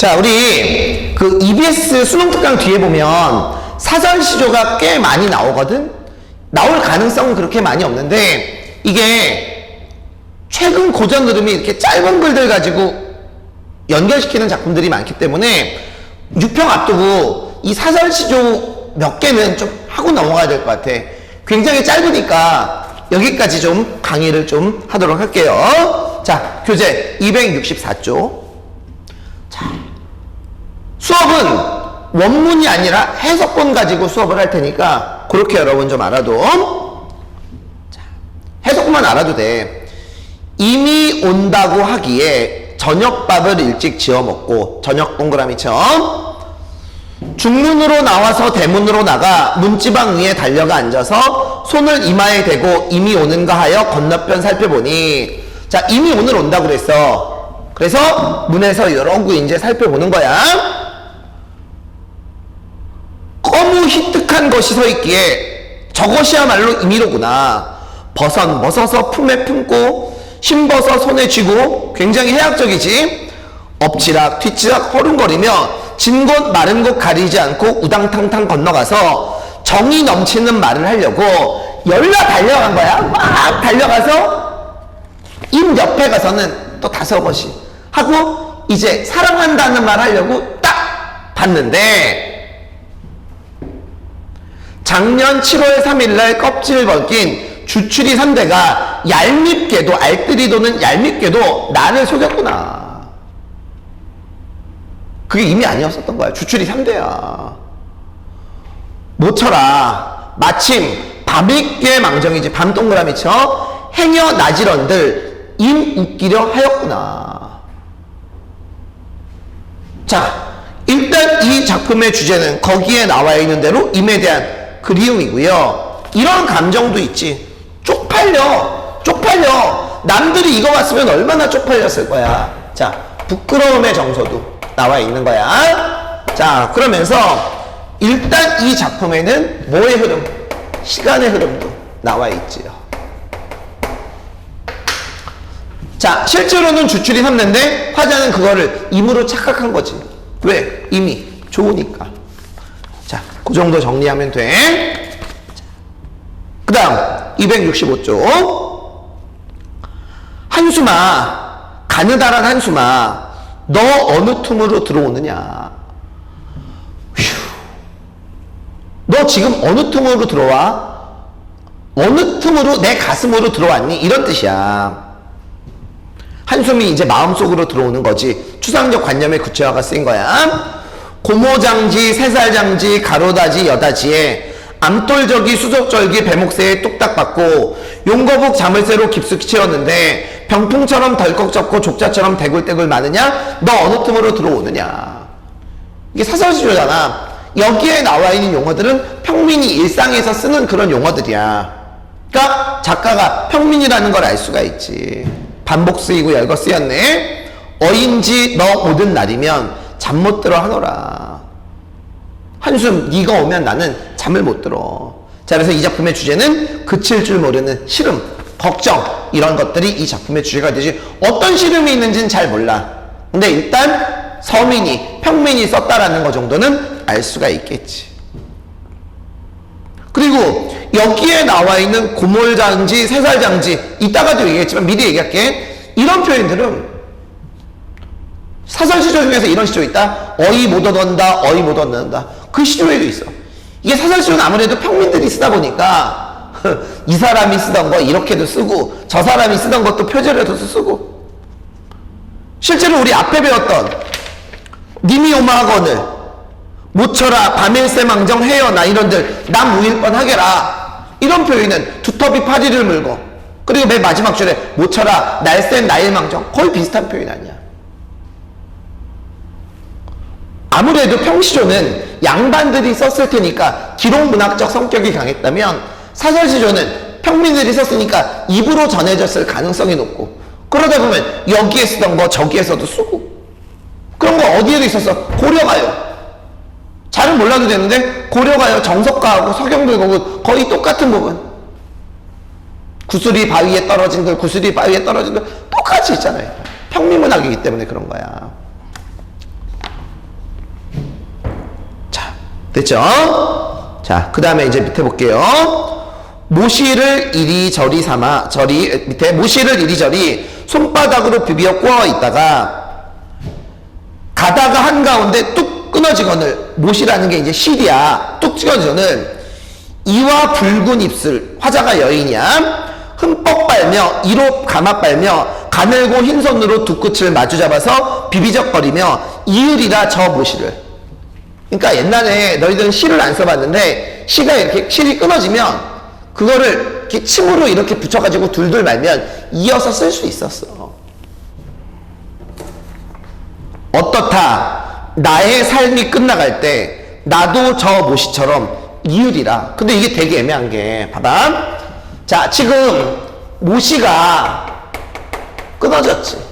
자, 우리 그 EBS 수능 특강 뒤에 보면 사설 시조가 꽤 많이 나오거든? 나올 가능성은 그렇게 많이 없는데 이게 최근 고전 흐름이 이렇게 짧은 글들 가지고 연결시키는 작품들이 많기 때문에 6평 앞두고 이 사설 시조 몇 개는 좀 하고 넘어가야 될 것 같아. 굉장히 짧으니까 여기까지 좀 강의를 좀 하도록 할게요. 자, 교재 264조. 수업은 원문이 아니라 해석본 가지고 수업을 할 테니까 그렇게 여러분 좀 알아도 자, 해석만 알아도 돼. 이미 온다고 하기에 저녁밥을 일찍 지어 먹고 저녁 동그라미 처럼 중문으로 나와서 대문으로 나가 문지방 위에 달려가 앉아서 손을 이마에 대고 이미 오는가 하여 건너편 살펴보니 자 이미 오늘 온다고 그랬어. 그래서 문에서 이러고 이제 살펴보는 거야 거무 희뜩한 것이 서 있기에 저것이야말로 임의로구나. 버선 벗어서 품에 품고 신벗어 손에 쥐고 굉장히 해학적이지. 엎치락 뒤치락 허둥거리며 진 곳 마른 곳 가리지 않고 우당탕탕 건너가서 정이 넘치는 말을 하려고 열나 달려간 거야. 막 달려가서 입 옆에 가서는 또 다섯 번씩 하고 이제 사랑한다는 말 하려고 딱 봤는데 작년 7월 3일날 껍질 벗긴 주추리 3대가 얄밉게도 알뜰히 도는 얄밉게도 나를 속였구나. 그게 이미 아니었었던 거야. 주추리 3대야. 모처라 마침 밤익게 망정이지 밤 동그라미 쳐 행여 나지런들 임 웃기려 하였구나. 자, 일단 이 작품의 주제는 거기에 나와 있는 대로 임에 대한 그리움이고요. 이런 감정도 있지. 쪽팔려. 쪽팔려. 남들이 이거 봤으면 얼마나 쪽팔렸을 거야. 자, 부끄러움의 정서도 나와 있는 거야. 자, 그러면서 일단 이 작품에는 뭐의 흐름? 시간의 흐름도 나와 있지요. 자, 실제로는 주출이 3년인데 화자는 그거를 임으로 착각한 거지. 왜? 이미 좋으니까. 자, 그 정도 정리하면 돼. 그 다음, 265조. 한숨아, 가느다란 한숨아, 너 어느 틈으로 들어오느냐? 휴. 너 지금 어느 틈으로 들어와? 어느 틈으로 내 가슴으로 들어왔니? 이런 뜻이야. 한숨이 이제 마음속으로 들어오는 거지. 추상적 관념의 구체화가 쓰인 거야. 고모장지, 새살장지, 가로다지, 여다지에 암돌저기, 수족절기, 배목새에 뚝딱 받고 용거북 자물쇠로 깊숙이 채웠는데 병풍처럼 덜컥 접고 족자처럼 대굴대굴 많으냐? 너 어느 틈으로 들어오느냐? 이게 사설시조잖아. 여기에 나와 있는 용어들은 평민이 일상에서 쓰는 그런 용어들이야. 그러니까 작가가 평민이라는 걸 알 수가 있지. 반복 쓰이고 열거 쓰였네. 어인지 너 오든 날이면 잠 못 들어 하노라. 한숨 네가 오면 나는 잠을 못 들어. 자 그래서 이 작품의 주제는 그칠 줄 모르는 시름, 걱정 이런 것들이 이 작품의 주제가 되지. 어떤 시름이 있는지는 잘 몰라. 근데 일단 서민이 평민이 썼다라는 것 정도는 알 수가 있겠지. 그리고 여기에 나와 있는 고몰장지, 새살장지 이따가도 얘기했지만 미리 얘기할게. 이런 표현들은 사설시조 중에서 이런 시조 있다. 어이 못 얻는다, 어이 못 얻는다. 그 시조에도 있어. 이게 사설시조는 아무래도 평민들이 쓰다 보니까 이 사람이 쓰던 거 이렇게도 쓰고 저 사람이 쓰던 것도 표절해서 쓰고 실제로 우리 앞에 배웠던 님이 오마하거늘 모처라 밤일새 망정 해여나 이런들 남 우일뻔 하게라 이런 표현은 두터비 파리를 물고 그리고 맨 마지막 줄에 모처라 날쌘 나일망정 거의 비슷한 표현 아니야 아무래도 평시조는 양반들이 썼을 테니까 기록문학적 성격이 강했다면 사설시조는 평민들이 썼으니까 입으로 전해졌을 가능성이 높고 그러다 보면 여기에 쓰던 거 저기에서도 쓰고 그런 거 어디에도 있었어 고려가요. 잘은 몰라도 되는데 고려가요 정석가하고 서경들하고 거의 똑같은 부분. 구슬이 바위에 떨어진 글 구슬이 바위에 떨어진 글 똑같이 있잖아요. 평민문학이기 때문에 그런 거야 됐죠? 자, 그 다음에 이제 밑에 볼게요. 모시를 이리저리 삼아, 저리, 밑에 모시를 이리저리 손바닥으로 비비어 꼬아 있다가 가다가 한가운데 뚝 끊어지거늘, 못이라는 게 이제 실이야. 뚝 끊어지거늘, 이와 붉은 입술, 화자가 여인이야. 흠뻑 빨며, 이로 감아 빨며, 가늘고 흰 손으로 두 끝을 마주 잡아서 비비적거리며, 이으리라 저 모시를. 그러니까 옛날에 너희들은 실을 안 써봤는데, 시가 이렇게, 실이 끊어지면, 그거를 이렇게 침으로 이렇게 붙여가지고 둘둘 말면, 이어서 쓸 수 있었어. 어떻다. 나의 삶이 끝나갈 때 나도 저 모시처럼 이율이라. 근데 이게 되게 애매한 게 봐봐. 자 지금 모시가 끊어졌지.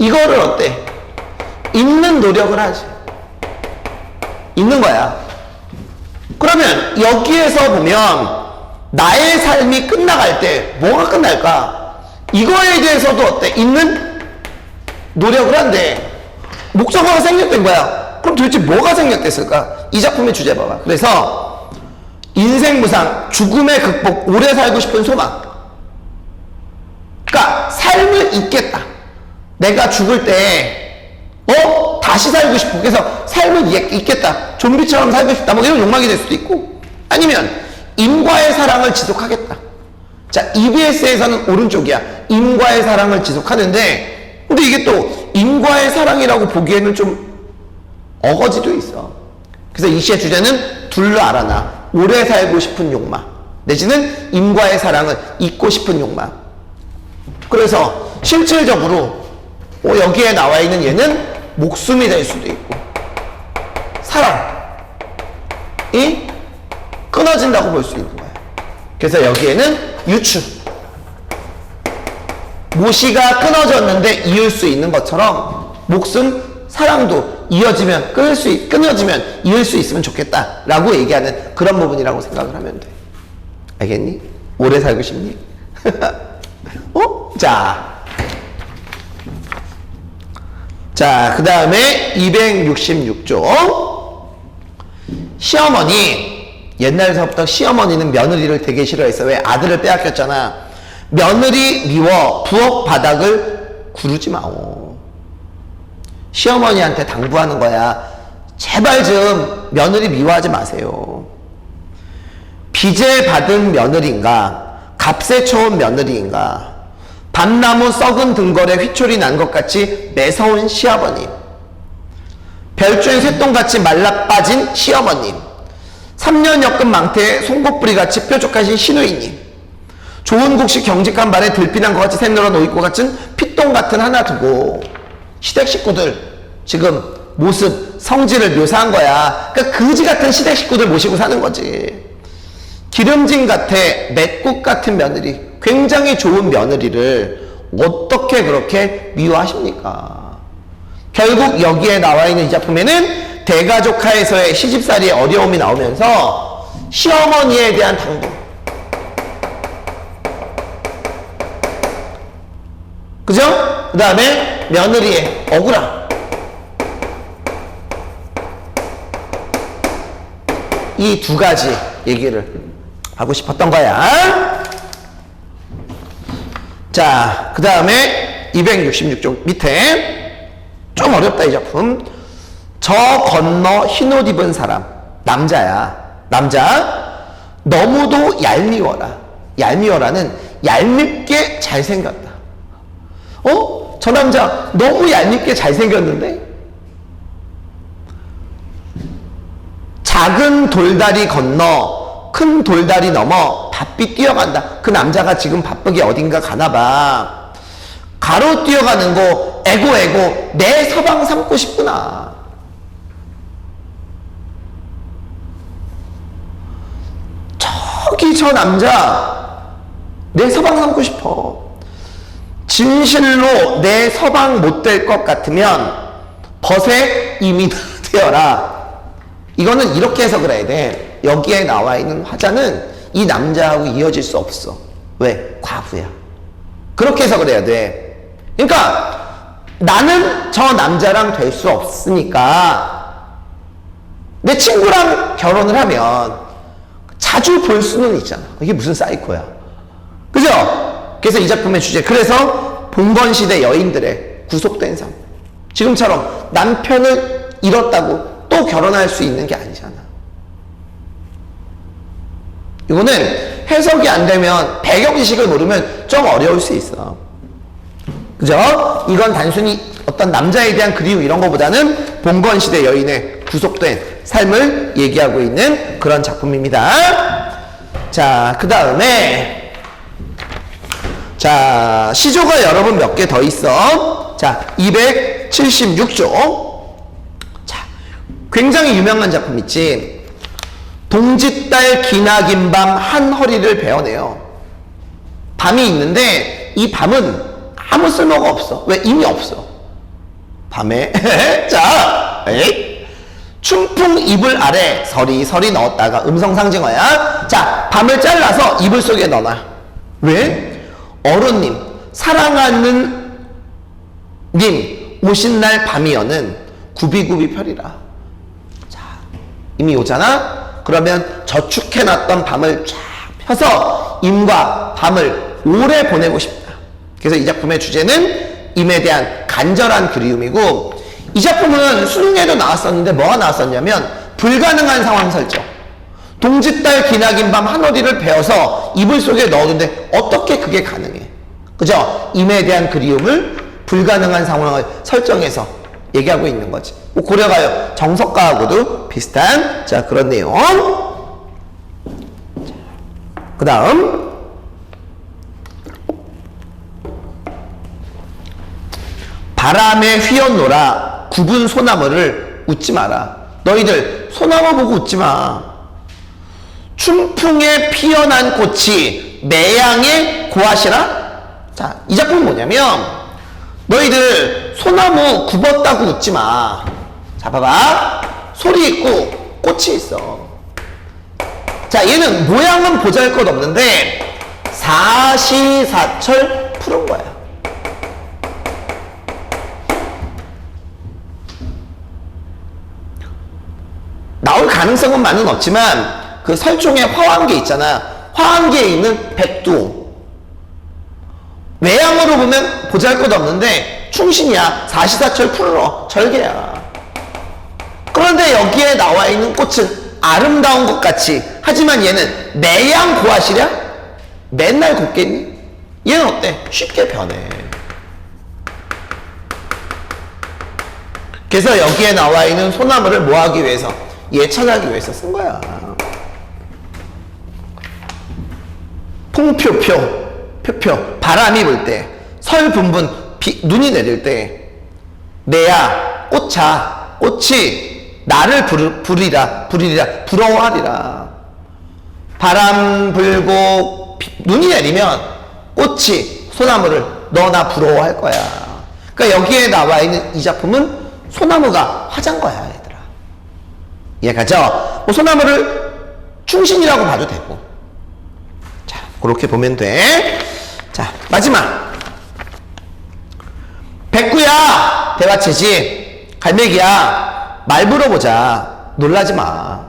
이거를 어때? 있는 노력을 하지. 있는 거야. 그러면 여기에서 보면 나의 삶이 끝나갈 때 뭐가 끝날까? 이거에 대해서도 어때? 있는 노력을 한대. 목적어가 생략된 거야. 그럼 도대체 뭐가 생략됐을까? 이 작품의 주제 봐봐. 그래서 인생 무상, 죽음의 극복, 오래 살고 싶은 소망. 그러니까 삶을 잊겠다. 내가 죽을 때, 어? 다시 살고 싶어. 그래서 삶을 잊- 잊겠다. 좀비처럼 살고 싶다. 뭐 이런 욕망이 될 수도 있고. 아니면 인과의 사랑을 지속하겠다. 자, EBS에서는 오른쪽이야. 인과의 사랑을 지속하는데, 근데 이게 또 인과의 사랑이라고 보기에는 좀 어거지도 있어. 그래서 이 시의 주제는 둘러 알아나. 오래 살고 싶은 욕망. 내지는 인과의 사랑을 잊고 싶은 욕망. 그래서 실질적으로 어, 여기에 나와 있는 얘는 목숨이 될 수도 있고, 사랑이 끊어진다고 볼 수 있는 거예요. 그래서 여기에는 유추. 모시가 끊어졌는데 이을 수 있는 것처럼 목숨, 사랑도 이어지면 끊을 수, 있- 끊어지면 이을 수 있으면 좋겠다라고 얘기하는 그런 부분이라고 생각을 하면 돼. 알겠니? 오래 살고 싶니? 어? 자. 자, 그 다음에 266조. 시어머니 옛날서부터 시어머니는 며느리를 되게 싫어했어 왜 아들을 빼앗겼잖아. 며느리 미워 부엌 바닥을 구르지 마오. 시어머니한테 당부하는 거야. 제발 좀 며느리 미워하지 마세요. 빚에 받은 며느리인가 값에 쳐온 며느리인가 밤나무 썩은 등걸에 휘초리 난 것 같이 매서운 시아버님. 별주엔 쇠똥같이 말라 빠진 시어머님, 3년 역금 망태에 송곳부리같이 뾰족하신 시누이님, 좋은 국시 경직한 발에 들피난 것 같이 놓을 것 같은 피똥 같은 하나 두고. 시댁 식구들 지금 모습 성질을 묘사한 거야. 그러니까 거지 같은 시댁 식구들 모시고 사는 거지. 기름진 같아 맷국 같은 며느리, 굉장히 좋은 며느리를 어떻게 그렇게 미워하십니까? 결국 여기에 나와 있는 이 작품에는 대가족하에서의 시집살이의 어려움이 나오면서 시어머니에 대한 당부. 그죠? 그 다음에 며느리의 억울함. 이 두 가지 얘기를 하고 싶었던 거야. 자, 그 다음에 266쪽 밑에 좀 어렵다 이 작품. 저 건너 흰 옷 입은 사람 남자야 남자 너무도 얄미워라 얄미워라는 얄밉게 잘생겼다 어? 저 남자 너무 얄밉게 잘생겼는데 작은 돌다리 건너 큰 돌다리 넘어 바삐 뛰어간다 그 남자가 지금 바쁘게 어딘가 가나봐 가로 뛰어가는 거 에고 에고 내 서방 삼고 싶구나. 저기 저 남자 내 서방 삼고 싶어. 진실로 내 서방 못 될 것 같으면 벗에 이미 되어라. 이거는 이렇게 해석을 해야 돼. 여기에 나와 있는 화자는 이 남자하고 이어질 수 없어. 왜? 과부야. 그렇게 해석을 해야 돼. 그러니까 나는 저 남자랑 될 수 없으니까 내 친구랑 결혼을 하면 자주 볼 수는 있잖아. 이게 무슨 사이코야. 그죠? 그래서 이 작품의 주제. 그래서 봉건 시대 여인들의 구속된 삶. 지금처럼 남편을 잃었다고 또 결혼할 수 있는 게 아니잖아. 이거는 해석이 안 되면 배경 지식을 모르면 좀 어려울 수 있어. 그죠? 이건 단순히 어떤 남자에 대한 그리움 이런 거보다는 봉건 시대 여인의 구속된 삶을 얘기하고 있는 그런 작품입니다. 자, 그 다음에 자, 시조가 여러분 몇 개 더 있어. 자, 276조. 자, 굉장히 유명한 작품 있지. 동짓달 기나긴 밤 한 허리를 베어내요. 밤이 있는데 이 밤은 아무 쓸모가 없어. 왜? 이미 없어. 밤에 자, 에이. 춘풍 이불 아래 서리서리 넣었다가 음성 상징어야. 자, 밤을 잘라서 이불 속에 넣어놔. 왜? 어른님, 사랑하는 님, 오신 날 밤이여는 구비구비 펴리라. 자, 이미 오잖아? 그러면 저축해놨던 밤을 쫙 펴서 임과 밤을 오래 보내고 싶다. 그래서 이 작품의 주제는 임에 대한 간절한 그리움이고 이 작품은 수능에도 나왔었는데 뭐가 나왔었냐면 불가능한 상황 설정. 동짓달 기나긴 밤 한어디를 베어서 이불 속에 넣었는데 어떻게 그게 가능해? 그죠? 임에 대한 그리움을 불가능한 상황을 설정해서 얘기하고 있는 거지. 뭐 고려가요. 정석가하고도 비슷한 자 그런 내용. 그 다음 바람에 휘어노라 굽은 소나무를 웃지 마라. 너희들 소나무 보고 웃지 마. 춘풍에 피어난 꽃이 매양에 고하시라? 자, 이 작품은 뭐냐면, 너희들 소나무 굽었다고 웃지 마. 자, 봐봐. 소리 있고 꽃이 있어. 자, 얘는 모양은 보잘 것 없는데, 사시사철 푸른 거야. 나올 가능성은 많은 없지만 그 설종의 화환계 있잖아. 화환계에 있는 백두. 외양으로 보면 보잘 것 없는데 충신이야. 사시사철 풀어. 절개야. 그런데 여기에 나와 있는 꽃은 아름다운 것 같이 하지만 얘는 매양 고하시랴? 맨날 곱겠니? 얘는 어때? 쉽게 변해. 그래서 여기에 나와 있는 소나무를 뭐 하기 위해서? 예찬하기 위해서 쓴 거야. 풍표표, 표표, 바람이 불 때, 설분분, 비, 눈이 내릴 때, 내야, 꽃차, 꽃이 나를 부르, 부리라, 부리라, 부러워하리라. 바람 불고 비- 눈이 내리면 꽃이 소나무를 너 나 부러워할 거야. 그러니까 여기에 나와 있는 이 작품은 소나무가 화장 거야, 얘들아. 이해가죠? 뭐 소나무를 충신이라고 봐도 되고. 자, 그렇게 보면 돼. 자, 마지막. 백구야! 대화체지. 갈매기야. 말 물어보자. 놀라지 마.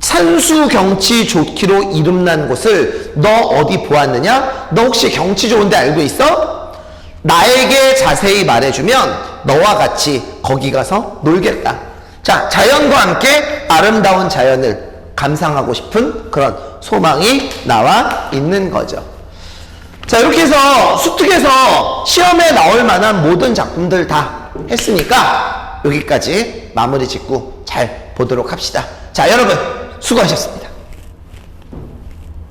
산수 경치 좋기로 이름난 곳을 너 어디 보았느냐? 너 혹시 경치 좋은데 알고 있어? 나에게 자세히 말해주면 너와 같이 거기 가서 놀겠다. 자, 자연과 함께 아름다운 자연을 감상하고 싶은 그런 소망이 나와 있는 거죠. 자, 이렇게 해서 수특에서 시험에 나올 만한 모든 작품들 다 했으니까 여기까지 마무리 짓고 잘 보도록 합시다. 자, 여러분 수고하셨습니다.